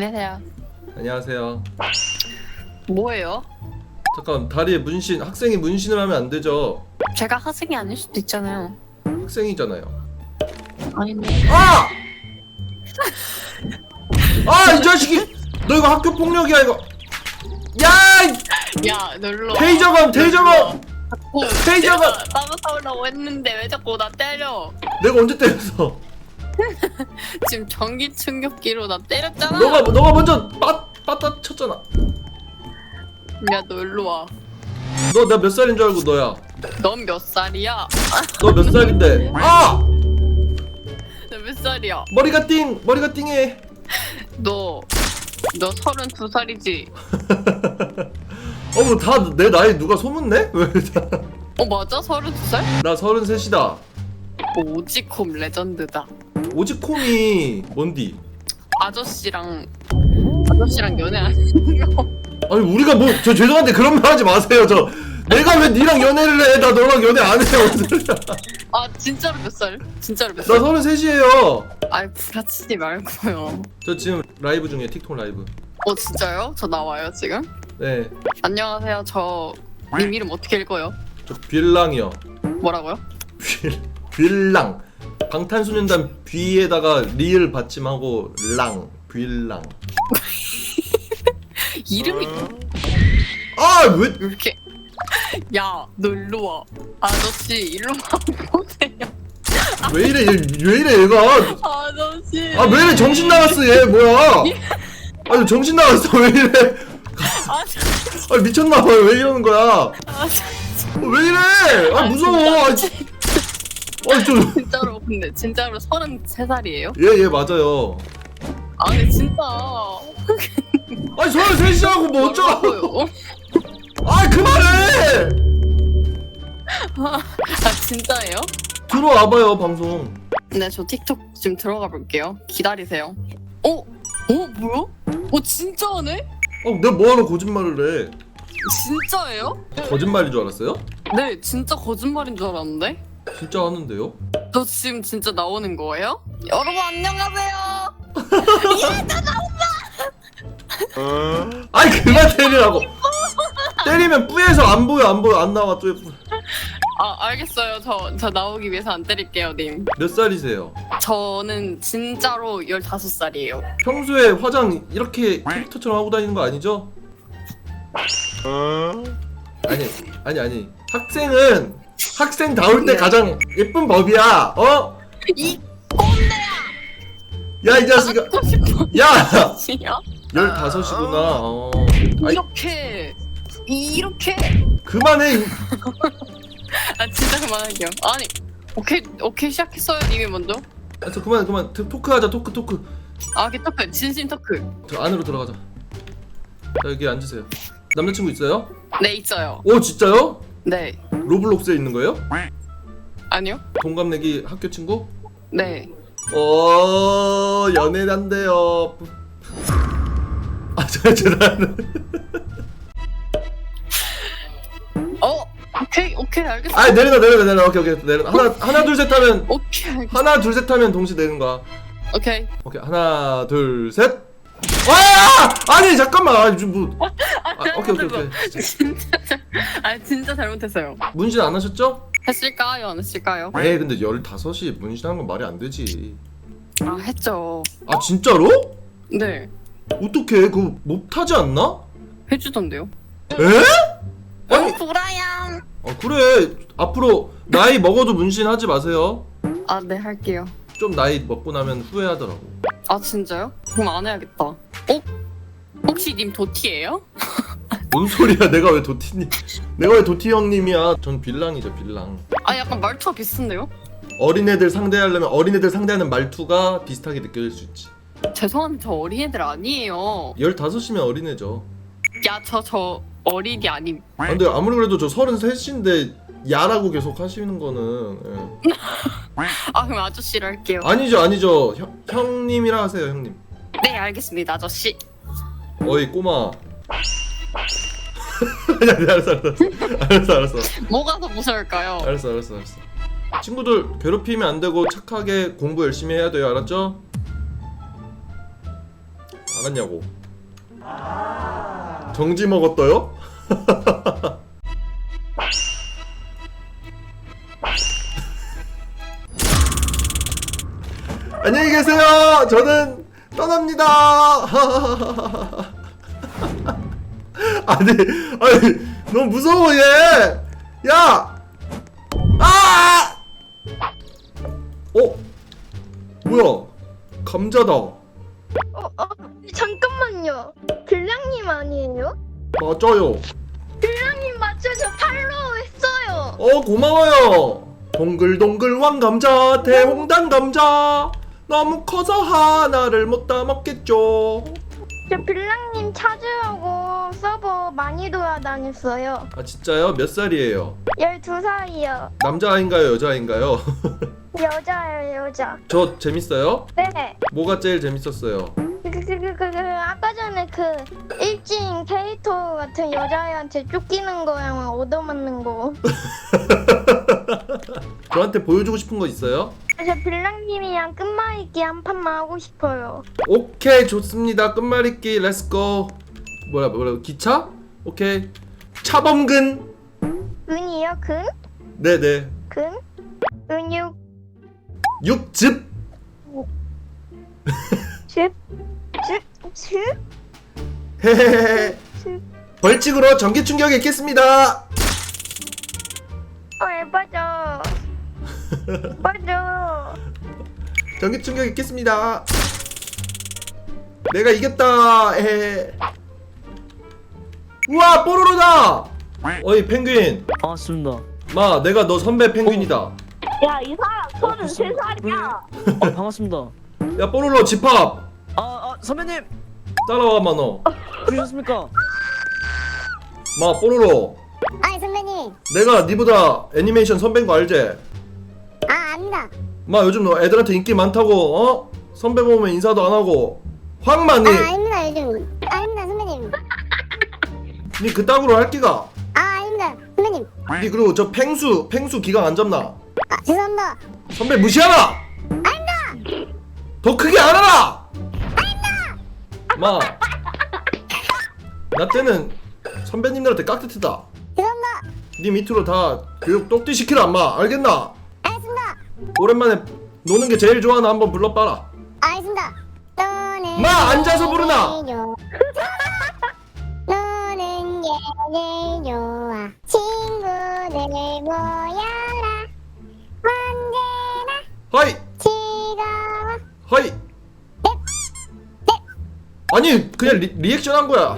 안녕하세요. 안녕하세요. 뭐예요? 잠깐 다리에 문신 학생이 문신을 하면 안 되죠. 제가 학생이 아닐 수도 있잖아요. 학생이잖아요. 아닌데. 아! 아 이 자식이! 너 이거 학교 폭력이야 이거. 야! 이 야, 놀러. 와. 테이저건 테이저건! 자꾸 테이저가- 내가 따뜻하려고 했는데 왜 자꾸 나 때려? 내가 언제 때렸어? 지금 전기 충격기로 나 때렸잖아. 너가 너가 먼저 빠 빠따 쳤잖아. 야, 놀러 와. 너 나 몇 살인 줄 알고 너야. 넌 몇 살이야? 너 몇 살인데? 아! 너 몇 살이야? 머리가 띵 머리가 띵해. 너, 너 서른 두 살이지? 어머 다 내 나이 누가 소문내? 왜? 다- 어, 맞아? 서른 두 살? 나 서른 셋이다. 오지콤 레전드다. 오지콤이 뭔디? 아저씨랑 아저씨랑 연애하는 거. 아니 우리가 뭐 저 죄송한데 그런 말 하지 마세요 저 내가 왜 니랑 연애를 해? 나 너랑 연애 안 해요 소리야. 아 진짜로 몇 살? 진짜로 몇 나 살? 서른 셋이에요 아이 부라치지 말고요. 저 지금 라이브 중에 틱톡 라이브 어 진짜요? 저 나와요 지금? 네저 안녕하세요. 저 님 이름 어떻게 읽어요? 빌랑이요 뭐라고요? 빌 빌랑 방탄소년단 비에다가 리을 받침하고 랑 빌랑 이름이 아왜 왜 이렇게? 야 놀러 와. 아저씨 일로 와 보세요. 왜 이래 얘, 왜 이래 얘가 아저씨. 아 왜 이래 정신 나갔어 얘 뭐야 아니 정신 나갔어 왜 이래 아저씨. 아 미쳤나봐요 왜 이러는 거야 아저씨. 어, 왜 이래 아 무서워 아, 지- 아, 좀. 진짜로 근데 진짜로 서른 세 살이에요? 예, 예, 맞아요. 아 근데 진짜. 아니, 서른 셋이라고 뭐 어쩌라고. 아, 그만해! 아 진짜예요? 들어와봐요, 방송. 네, 저 틱톡 지금 들어가 볼게요. 기다리세요. 어? 어? 뭐야? 어, 진짜네? 어, 내가 뭐하러 거짓말을 해. 진짜예요? 거짓말인 줄 알았어요? 네, 진짜 거짓말인 줄 알았는데? 진짜 하는데요? 저 지금 진짜 나오는 거예요? 여러분, 안녕하세요! 아니, 그만 때리라고. 때리면 뿌에서 안 보여, 안 보여, 안 나와, 또. 아, 알겠어요. 저, 저 나오기 위해서 안 때릴게요, 님. 몇 살이세요? 저는 진짜로 15살이에요. 평소에 화장 이렇게 캐릭터처럼 하고 다니는 거 아니죠? 아니, 아니, 아니. 학생은 학생 다울 때 네. 가장 예쁜 법이야. 어? 이 꼰대야! 야, 이 자식아. 갖고 싶어. 야! 지요? 15이구나. 어. 아이, 이렇게, 이렇게. 그만해. 아, 진짜 그만할게요. 아니, 오케이, 오케이, 시작했어요, 님이 먼저. 아, 저 그만 그만 트- 토크하자 토크 토크. 아, 그 토크, 진심 토크. 저 안으로 들어가자. 자 여기 앉으세요. 남자친구 있어요? 네, 있어요. 오 진짜요? 네. 로블록스에 있는 거예요? 아니요? 동갑내기 학교 친구? 네. 어 연애난데요. 아 제가 어, 오케이, 오케이, 알겠어. 아 내려놔 내려놔 내려놔 오케이 오케이 내려 하나 하나 둘 셋 하면 오케이, 알겠어. 하나 둘 셋 하면 동시 내는 거야. 오케이. 오케이 하나 둘 셋. 와 아니 잠깐만 아, 좀 뭐. 아, 오케이 오케이 오케이. 진짜, 잘- 아, 진짜 잘못했어요. 문신 안 하셨죠? 했을까요, 안 했을까요? 에이 근데 15시 문신하는 건 말이 안 되지 아, 했죠. 아 진짜로? 네. 어떡해 그거 못하지 않나? 해주던데요. 에? 아니 어, 보라양. 어, 그래 앞으로 나이 먹어도 문신 하지 마세요 아, 네, 할게요. 좀 나이 먹고 나면 후회하더라고 아, 진짜요? 그럼 안 해야겠다. 어? 혹시 님 도티예요? 뭔 소리야 내가 왜 도티님 내가 왜 도티 형님이야 전 빌랑이죠 빌랑 아, 약간 말투가 비슷한데요? 어린애들 상대하려면 어린애들 상대하는 말투가 비슷하게 느껴질 수 있지 죄송한데 저 어린애들 아니에요. 15이면 어린애죠 야, 저, 저 어린이 아님. 아, 근데 아무리 그래도 저 33인데 야라고 계속 하시는 거는 예. 아, 그럼 아저씨를 할게요. 아니죠 아니죠 형, 형님이라 하세요 형님 네, 알겠습니다, 아저씨. 어이 꼬마 아니 아니 알았어 알았어 알았어 알았어 뭐가 더 무서울까요? 알았어 알았어 알았어 친구들 괴롭히면 안 되고 착하게 공부 열심히 해야 돼요 알았죠? 알았냐고 정지 먹었어요? 안녕히 계세요 저는 떠납니다 아니 아니 너무 무서워 얘 야 아! 어? 뭐야? 감자다. 어, 어, 잠깐만요. 빌랑님 아니에요? 맞아요. 빌랑님 맞죠? 저 팔로우 했어요. 어 고마워요. 동글동글 왕 감자 대홍단 감자 너무 커서 하나를 못다 먹겠죠. 저 빌랑님 찾으려고 서버 많이 돌아다녔어요. 아 진짜요? 몇 살이에요? 12살이요. 남자인가요? 여자인가요? 여자예요, 여자. 저 재밌어요? 네. 뭐가 제일 재밌었어요? 그, 그, 그, 그, 그, 아까 전에 그 일진 캐릭터 같은 여자애한테 쫓기는 거랑 얻어맞는 거. 저한테 보여주고 싶은 거 있어요? 저 빌랑님이랑 끝말잇기 한 판만 하고 싶어요. 오케이 좋습니다. 끝말잇기 렛츠고. 뭐야 뭐야 기차? 오케이. 차범근. 은이요? 근? 네네. 근? 은육, 육즙. 즙? 즙? 즙? 헤헤헤. 즙? 벌칙으로 전기 충격 있겠습니다. 어, 예뻐져. 예뻐져. 전기 충격 있겠습니다. 내가 이겼다. 헤헤. 우와 뽀로로다. 어이 펭귄. 반갑습니다. 마 내가 너 선배 펭귄이다. 야, 이 사람 33살이야. 어, 반갑습니다. 야 뽀로로 집합. 아, 아 선배님 따라와 마 너. 부르셨습니까? 마 뽀로로. 아이 선배님 내가 니보다 애니메이션 선배인 거 알지? 아 압니다 마 요즘 너 애들한테 인기 많다고 어? 선배 보면 인사도 안 하고. 황만이. 아 아닙니다 요즘. 아닙니다 선배님. 니 그따구로 할 기가? 아 아닙니다 선배님. 니 그리고 저 펭수 펭수 기강 안 잡나? 아 죄송합니다. 선배 무시하나 아닙니다. 더 크게 안 아닙니다. 마나 때는 선배님들한테 깍듯했다. 죄송합니다. 니 밑으로 다 교육 똑띠 시키라 마. 알겠나 오랜만에 노는 게 제일 좋아하나 한번 불러봐라. 알겠습니다. 너는 마, 앉아서 부르나? 좋아. 너는 제일 좋아. 친구들 모여라. 언제나 하이. 즐거워. 하이. 아니 그냥 리, 리액션 한 거야